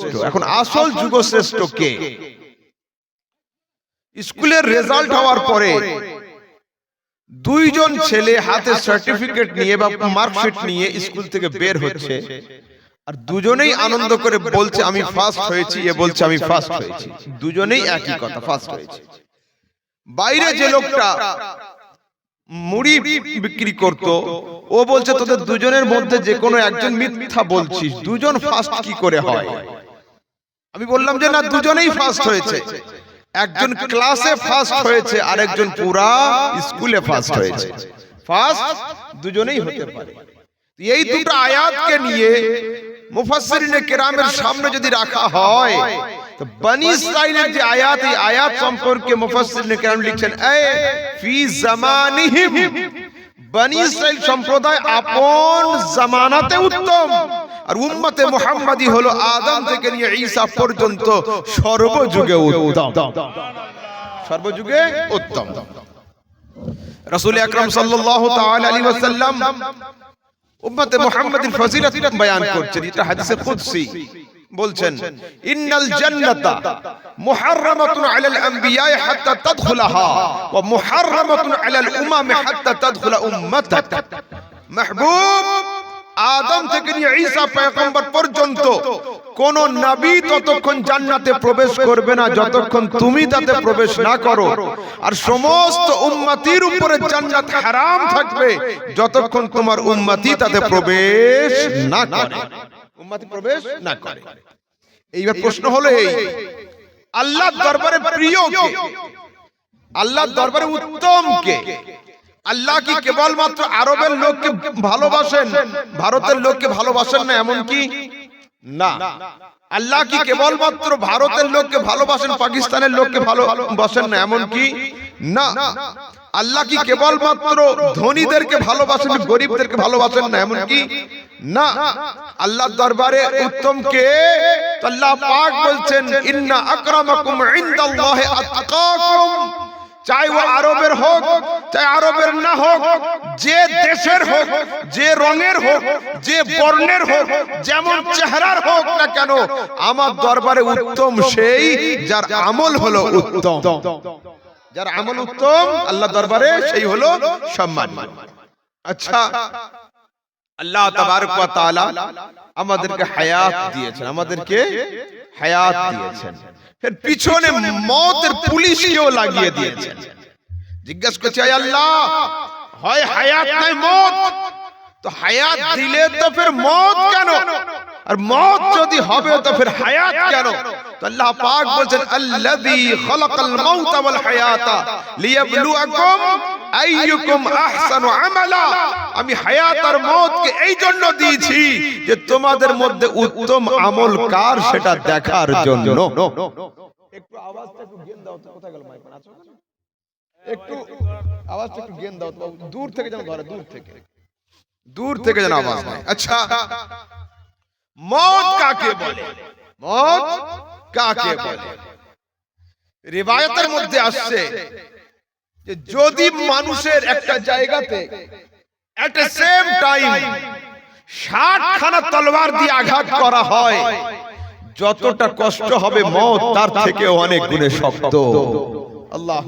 যুগশ্রেষ্ঠ। এখন আসল যুগশ্রেষ্ঠ কে? স্কুলের রেজাল্ট হওয়ার পরে দুইজন ছেলে হাতে সার্টিফিকেট নিয়ে বা মার্কশিট নিয়ে স্কুল থেকে বের হচ্ছে। আর দুজনেই আনন্দ করে বলছে আমি ফার্স্ট হয়েছি। এ বলছে আমি ফার্স্ট হয়েছি। দুজনেই একই কথা ফার্স্ট হয়েছে। বাইরে যে লোকটা মুড়ি বিক্রি করত ও বলছে তোদের দুজনের মধ্যে যে কোনো একজন মিথ্যা বলছিস দুজন ফার্স্ট কি করে হয়? আমি বললাম যে না দুজনেই ফার্স্ট হয়েছে। একজন ক্লাসে ফার্স্ট হয়েছে আর একজন পুরা স্কুলে ফার্স্ট হয়েছে। ফার্স্ট দুজনেই হতে পারে। এই দুটো আয়াতকে নিয়ে মুফাসসিরিনে কেরামের সামনে যদি রাখা হয় তো বনি ইসরাইলের যে আয়াত এই আয়াত সম্পর্কে মুফাসসিরিনে কেরাম লিখছেন এ ফি জামানিহিম। বনি ইসরাইল সম্প্রদায় আপন জামানাতে উত্তম। আর উম্মতে মুহাম্মাদি হলো আদম থেকে নিয়ে ঈসা পর্যন্ত সর্বযুগে উত্তম। সর্বযুগে উত্তম। রাসূল আকরাম সাল্লাল্লাহু তাআলা আলাইহি ওয়াসাল্লাম উম্মতে মুহাম্মাদের ফজিলত বয়ান করছেন। এটা হাদিসে কুদসি। বলছেন ইন্নাল জান্নাতা মুহাররামাতুন আলাল আম্বিয়া হাত্তা তাদখুলাহা ওয়া মুহাররামাতুন আলাল উমাম হাত্তা তাদখুলা উম্মাতাক মাহবুব! আদম থেকে নিয়ে ঈসা পয়গম্বর পর্যন্ত কোন নবী ততক্ষণ জান্নাতে প্রবেশ করবে না, যতক্ষণ তুমি তাতে প্রবেশ না করো। আর সমস্ত উম্মতির উপরে জান্নাত হারাম থাকবে, যতক্ষণ তোমার উম্মতি তাতে প্রবেশ না করে। উম্মতি প্রবেশ না করে। এইবার প্রশ্ন হলো এই, আল্লাহর দরবারে প্রিয় কে? আল্লাহর দরবারে উত্তম কে? আল্লাহ কি কেবলমাত্র আরবের লোককে ভালোবাসেন? ভারতের লোককে ভালোবাসেন না এমন কি না। আল্লাহ কি কেবলমাত্র ভারতের লোককে ভালোবাসেন? পাকিস্তানের লোককে ভালোবাসেন না এমন কি না। আল্লাহ কি কেবলমাত্র ধনীদেরকে ভালোবাসেন গরিবদেরকে ভালোবাসেন না এমন কি না আল্লাহর দরবারে উত্তম কে? তো আল্লাহ পাক বলছেন ইন্না আকরামাকুম ইনদাল্লাহি আতকাকুম। চাই ও আরবের হোক চাই আরবের না হোক যে দেশের হোক যে রঙের হোক যে বর্ণের হোক যেমন চেহারার হোক না কেন আমার দরবারে উত্তম সেই যার আমল হলো উত্তম। যার আমল উত্তম আল্লাহ দরবারে সেই হলো সম্মান। আচ্ছা আল্লাহ তাবারক ওয়া তাআলা আমাদেরকে হায়াত দিয়েছেন আমাদেরকে হায়াত দিয়েছেন। এর পিছনে মতের পুলিশ কেউ লাগিয়ে দিয়েছেন। জিজ্ঞেস করছে আল্লাহ, হয় হায়াত নাই মত? তো হায়াত দিলে তো ফের মত কেন? আর মত যদি হবে তো ফের হায়াত কেন? তো আল্লাহ পাক বলেন আল্লাযী খালাকাল মাউতা ওয়াল হায়াতা লিয়াবলুয়াকুম আইয়ুকুম আহসানু আমালা। আমি হায়াত আর মতকে এই জন্য দিয়েছি যে তোমাদের মধ্যে উত্তম আমল কার সেটা দেখার জন্য। একটু আওয়াজটা একটু গেন দাও তো কোথায় গেল মাইক? আছো একটু আওয়াজটা একটু গেন দাও তো দূর থেকে যেন ধরে দূর থেকে। দূর থেকে যেন আওয়াজ হয় আচ্ছা। মত কাকে বলে? মত কাকে বলে? রিবায়াতের মধ্যে আসছে। যে যদি মানুষের একটা জায়গাতে এট এ সেম টাইম ষাট খানা তলোয়ার দিয়ে আঘাত করা হয় যতটা কষ্ট হবে মত তার থেকে অনেক গুণে শক্ত আল্লাহ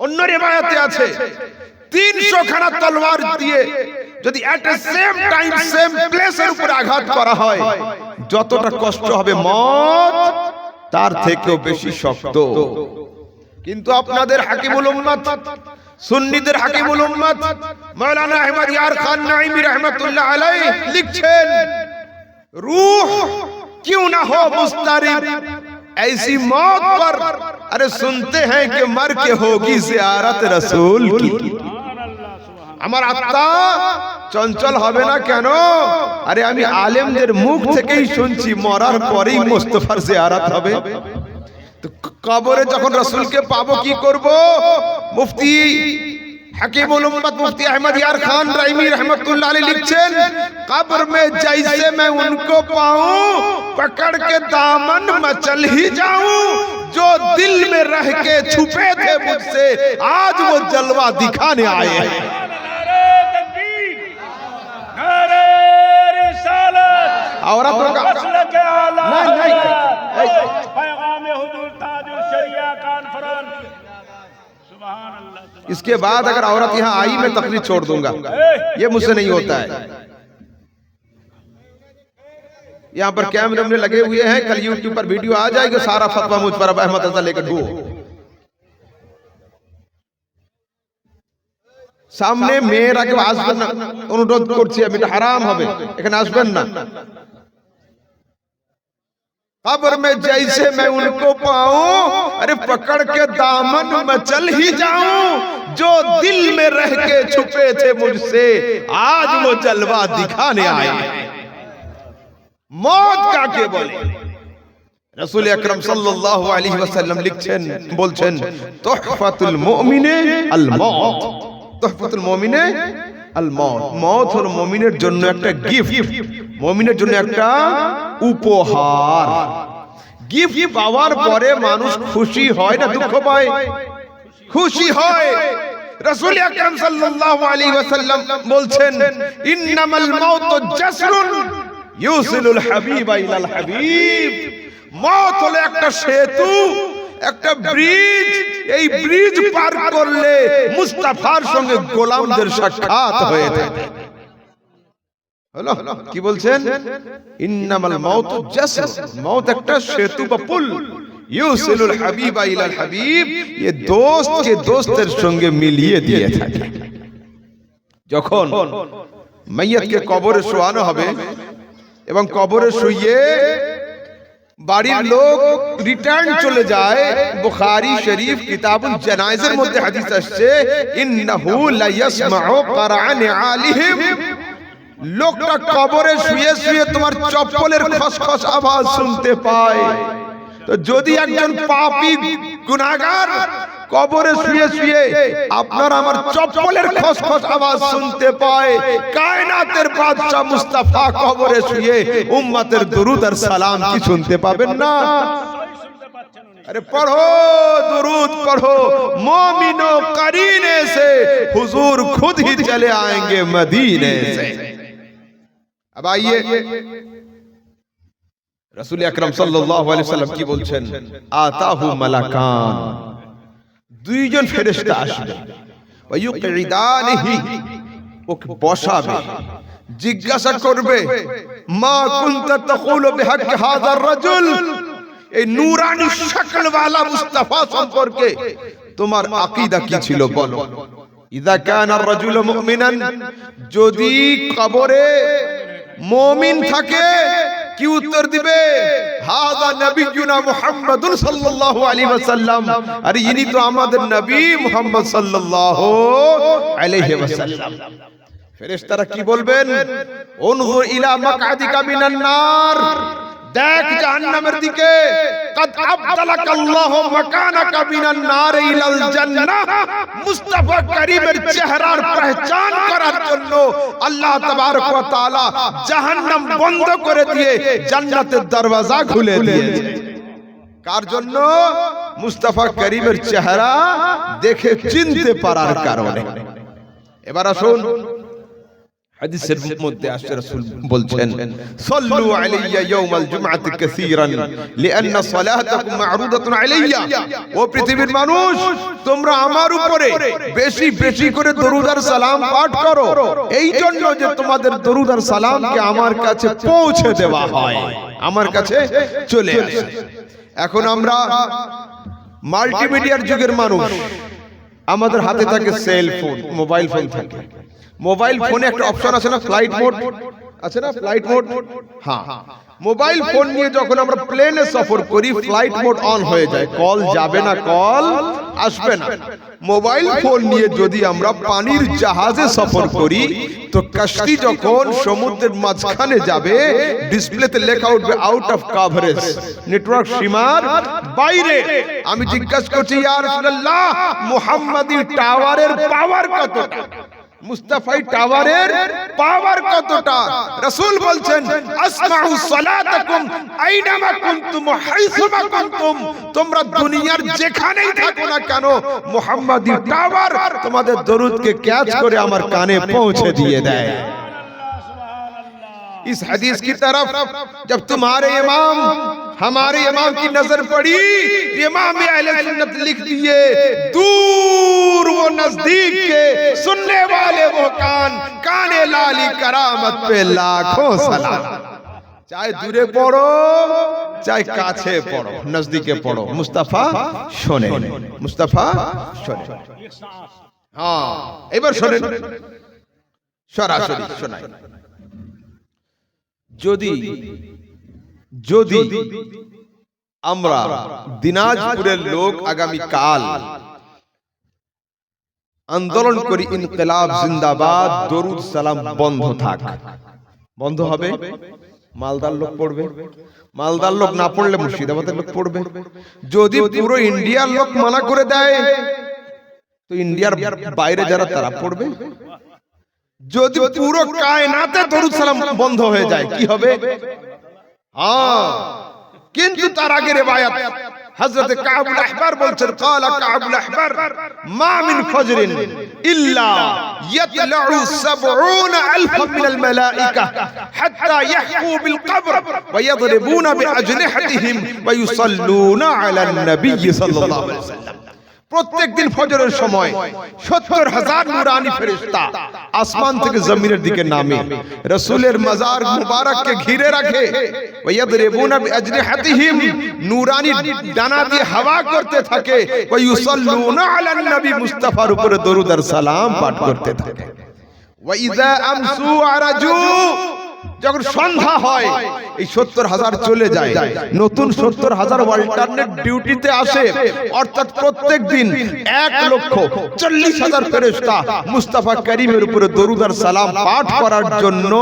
অন্য রেবায়াতে আছে। তিনশো খানা তলোয়ার দিয়ে যদি at a same time same প্লেসের উপরে আঘাত করা হয় যতটা কষ্ট হবে মত তার থেকেও বেশি শক্ত কিন্তু আপনাদের হাকিমুল উম্মত সুন্নিদের হাকিমুল উম্মত মাওলানা আহমদ ইয়ার খান নাইমি রহমতুল্লাহ আলাইহি লিখছেন रूह क्यों ना हो मुस्तारिब ऐसी मौत पर अरे सुनते हैं कि मर के होगी जियारत रसूल की আমার আত্মা চঞ্চল হবে না কেন আরে আমি আলেমদের মুখ থেকেই শুনছি মরার পরেই মোস্তফার জিয়ারত হবে تو তো কবরে رسول کے پابو کی قربو مفتی حکیم الامت مفتی احمد یار خان رحمی رحمت اللہ علی لکچن قبر میں جائزے میں ان کو پاؤں پکڑ کے دامن میں چل ہی جاؤں جو دل میں رہ کے چھپے تھے مجھ سے آج وہ جلوہ دکھانے آئے ہیں۔ عورت کا نہیں نہیں۔ اس کے بعد اگر عورت یہاں آئی، میں تقریر چھوڑ دوں گا۔ یہ مجھ سے نہیں ہوتا ہے۔ یہاں پر کیمرے میں لگے ہوئے ہیں، کل یوٹیوب پر ویڈیو آ جائے گا سارا فتوہ مجھ پر اب احمد رضا لے کر ڈھو۔ সামনে মেয়েরাকে আসবেন انہوں অনুরোধ کرسی ہے এটা حرام ہوئے ایک আসবেন না قبر میں جیسے میں ان کو پاؤں ارے پکڑ کے دامن میں چل ہی جاؤں جو دل میں رہ کے چھپے تھے مجھ سے آج وہ جلوہ دکھانے آئے۔ موت کا کے بولے۔ رسول اکرم صلی اللہ علیہ وسلم لکھچن بولچن تحفت المؤمن الموت۔ تحفت المؤمن الموت۔ موت اور مومنের জন্য একটা গিফট মোমিনের জন্য একটা উপহার। গিফট পাওয়ার পরে মানুষ খুশি হয় না দুঃখ পায়। খুশি হয়। রাসূল আকরাম সাল্লাল্লাহু আলাইহি ওয়াসাল্লাম বলছেন ইন্নামাল মাউতু জাসরুন ইউসিলুল হাবিবা ইলাল হাবিব। মত হলো একটা সেতু একটা ব্রিজ। এই ব্রিজ পার করলে মুস্তাফার সঙ্গে গোলামদের সাক্ষাৎ হয়ে থাকে হলো? কি বলছেন? ইন্নামাল মাউত জাসাস মাউত একটা সেতু বা পুল। ইউসিলুল হাবিবা ইলাল হাবিব এ দোস্ত কে দোস্তের সঙ্গে মিলিয়ে দিয়ে থাকে। যখন মাইয়াতকে কবরে শোয়ানো হবে এবং কবরে শুয়ে বাড়ির লোক রিটার্ন চলে যায়। বুখারী শরীফ কিতাবুল জানাইজের মধ্যে হাদিস আসছে ইন্নাহু লা ইয়াসমাউ কারআন আলিহিম। লোকটা কবরে শুয়ে শুয়ে তোমার চপ্পলের খসখস আওয়াজ শুনতে পায় তো যদি একজন পাপী গুনাহগার কবরে শুয়ে শুয়ে আপনার আমার চপ্পলের খসখস আওয়াজ শুনতে পায় কায়নাতের বাদশা মুস্তাফা কবরে শুয়ে উম্মতের দুরুদ আর সালাম কি শুনতে পাবেন না अरे पढ़ो दुरूद पढ़ो मोमिनो करीने से हुजूर खुद ही चले आएंगे मदीने से अब आइए रसूल আকরাম সাল্লাল্লাহু আলাইহি সাল্লাম কি বলছেন আতাহু মালাকান দুইজন ফেরেশতা আসবে ওয়ায়ুকঈদানিহি ওকে বসাবে জিজ্ঞাসা করবে মা কুনতা তাকুলু বিহাক হাযার রাজুল এই নূরানি শক্ল वाला মুস্তাফা সম্পর্কে তোমার আকীদা কি ছিল বলো ইদা কানা আর-রাজুল মুমিনান যদি কবরে মুমিন থাকে কি উত্তর দিবে? হাদা নবিয়ুনা মুহাম্মাদুন সাল্লাল্লাহু আলাইহি ওয়াসাল্লাম। আরে ইনি তো আমাদের নবী মুহাম্মদ সাল্লাল্লাহু আলাইহি ওয়াসাল্লাম। ফেরেশতারা কি বলবেন? উনজুর ইলা মাকআদিকা মিনান নার। দেখ জাহান্নামের দিকে কদ আবদালাকা আল্লাহ মাকানাকা মিনান নার ইলাল জান্নাহ। মুস্তাফা করিমের চেহারার পহচান করার জন্য আল্লাহ তাবারক ওয়া তাআলা জাহান্নাম বন্ধ করে দিয়ে জান্নাতের দরওয়াজা খুলে দিয়েছে। কার জন্য? মুস্তাফা করিমের চেহারা দেখে চিনতে পারার কারণে। এবার আসুন হাদিসের মধ্যে আসছে রাসূল বলছেন সাল্লু আলাইয়া ইয়াউমাল জুমআতি কাসীরান লিআন্না সালাতাকুম মা'রুদাতুন আলাইয়া। ও পৃথিবীর মানুষ তোমরা আমার উপরে বেশি বেশি করে দরুদ আর সালাম পাঠ করো। এই জন্য যে তোমাদের দরুদ আর সালামকে আমার কাছে পৌঁছে দেওয়া হয়। আমার কাছে চলে আসে। এখন আমরা মাল্টিমিডিয়ার যুগের মানুষ। আমাদের হাতে থাকে সেল ফোন মোবাইল ফোন থাকে। মোবাইল ফোনে একটা অপশন আছে না? ফ্লাইট মোড আছে না? ফ্লাইট মোড হ্যাঁ। মোবাইল ফোন নিয়ে যখন আমরা প্লেনে সফর করি ফ্লাইট মোড অন হয়ে যায়। কল যাবে না কল আসবে না। মোবাইল ফোন নিয়ে যদি আমরা পানির জাহাজে সফর করি তো কাশতি যখন সমুদ্রের মাঝখানে যাবে ডিসপ্লেতে লেখা উঠবে আউট অফ কভারেজ নেটওয়ার্ক সীমার বাইরে। আমি জিজ্ঞাসা করছি ইয়া রাসূলুল্লাহ মুহাম্মাদি টাওয়ারের পাওয়ার কতটা মুস্তাফাই টাওয়ারের পাওয়ার কতটা রাসূল বলছেন আসমাউ সালাতাকুম আইনামা কুনতুম হাইসুমা কুনতুম তোমরা দুনিয়ার যেখানেই থাকো না কেন মুহাম্মাদি টাওয়ার তোমাদের দরুদকে ক্যাচ করে আমার কানে পৌঁছে দিয়ে দেয় इस हदीस की तरफ जब तुम्हारे इमाम हमारे इमाम की नजर पड़ी इमाम अहले सुन्नत लिख दिए दूर व नजदीक के सुनने वाले वो कान काने लाली करामत पे लाखों सलाम চাই দূরে পড়ো চাই কাছে পড়ো নজদিকে পড়ো মুস্তাফা শোনে মুস্তাফা শোনে হ্যাঁ এবার শোনেন সরাসরি শোনাই যদি যদি আমরা দিনাজপুরের লোক আগামী কাল আন্দোলন করি ইনকিলাব জিন্দাবাদ দরুদ সালাম বন্ধ থাক। বন্ধ হবে? মালদার লোক পড়বে? মালদার লোক না পড়লে মুর্শিদাবাদের লোক পড়বে? যদি পুরো ইন্ডিয়ার লোক মানা করে দেয় তো ইন্ডিয়ার বাইরে যারা তারা পড়বে? যদি পুরো কায়নাতে দরুদ সালাম বন্ধ হয়ে যায় কি হবে? হ্যাঁ। কিন্তু তার আগে রেবায়াত حضرت كعب الأحبار بلتر قال كعب الأحبار. ما من فجر إلا يطلع سبعون ألفا من الملائكة حتى يحكوا بالقبر ويضربون بأجنحتهم. ويصلون على النبي صلى الله عليه وسلم. প্রত্যেক দিন ফজরের সময় সত্তর হাজার নুরানি ফেরেশতা আসমান থেকে জমিনের দিকে নামে। রসুলের মাজার মুবারককে ঘিরে রাখে। নুরানি ডানা দিয়ে হাওয়া করতে থাকে। মুস্তাফার উপরে দরুদ আর সালাম পাঠ করতে থাকে। ওয়াইজা আমসু আরাজু যখন সন্ধ্যা হয়, এই সত্তর হাজার চলে যায়। নতুন সত্তর হাজার অল্টারনেট ডিউটিতে আসে। অর্থাৎ প্রত্যেক দিন এক লক্ষ চল্লিশ হাজার ফেরেস্তা মুস্তাফা করিমের উপরে দরুদ আর সালাম পাঠ করার জন্য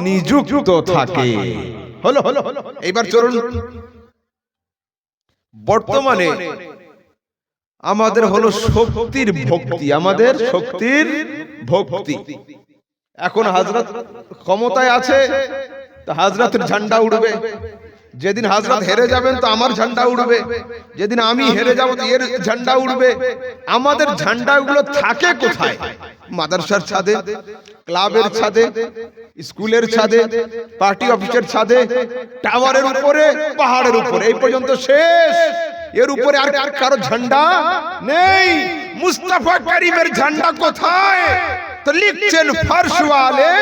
নিযুক্ত থাকে। হলো হলো। এইবার চলুন। বর্তমানে আমাদের হলো শক্তির ভক্তি, আমাদের শক্তির ভক্তি। এখন হাজরত ক্ষমতায় আছে তো হাজরাতের ঝান্ডা উড়বে। যেদিন হাজরত হেরে যাবেন তো আমার ঝান্ডা উড়বে। যেদিন আমি হেরে যাব তো এর ঝান্ডা উড়বে। আমাদের ঝান্ডাগুলো থাকে কোথায়? মাদ্রাসার ছাদে ক্লাবের ছাদে স্কুলের ছাদে পার্টি অফিসের ছাদে টাওয়ারের উপরে পাহাড়ের উপরে। এই পর্যন্ত শেষ। এর উপরে আর আর কারও ঝান্ডা নেই। মুস্তাফা করিমের ঝান্ডা কোথায়? তো লিখছেন ফর্শওয়ালে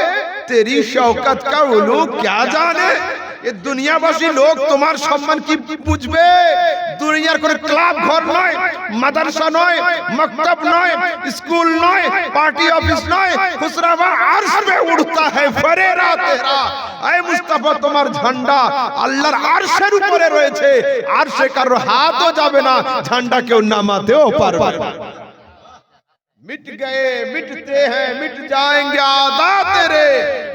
তেরি শওকত কা উলু ক্যা জানে এ দুনিয়াবাসী লোক তোমার সম্মান কি বুঝবে দুনিয়ার কোনো ক্লাব ঘর নয় মাদ্রাসা নয় মক্তব নয় স্কুল নয় পার্টি অফিস নয় খুসরাবা আরশ মে উড়তা হ্যায় ফরেরা তেরা আয় মুস্তাফা তোমার ঝান্ডা আল্লাহর আরশের উপরে রয়েছে আরশে কারও হাতও যাবে না ঝান্ডা কেউ নামাতেও পারবে না مٹ گئے، مٹتے ہیں، مٹ جائیں گے آدھا تیرے،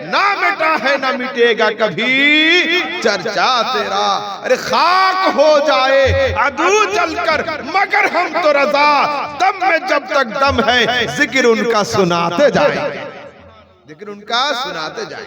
نہ مٹا ہے، نہ مٹے گا کبھی۔ چرچا تیرا، ارے خاک ہو جائے، عدو چل کر، مگر ہم تو رضا۔ دم میں جب تک دم ہے، ذکر ان کا سناتے جائے ذکر ان کا سناتے جائے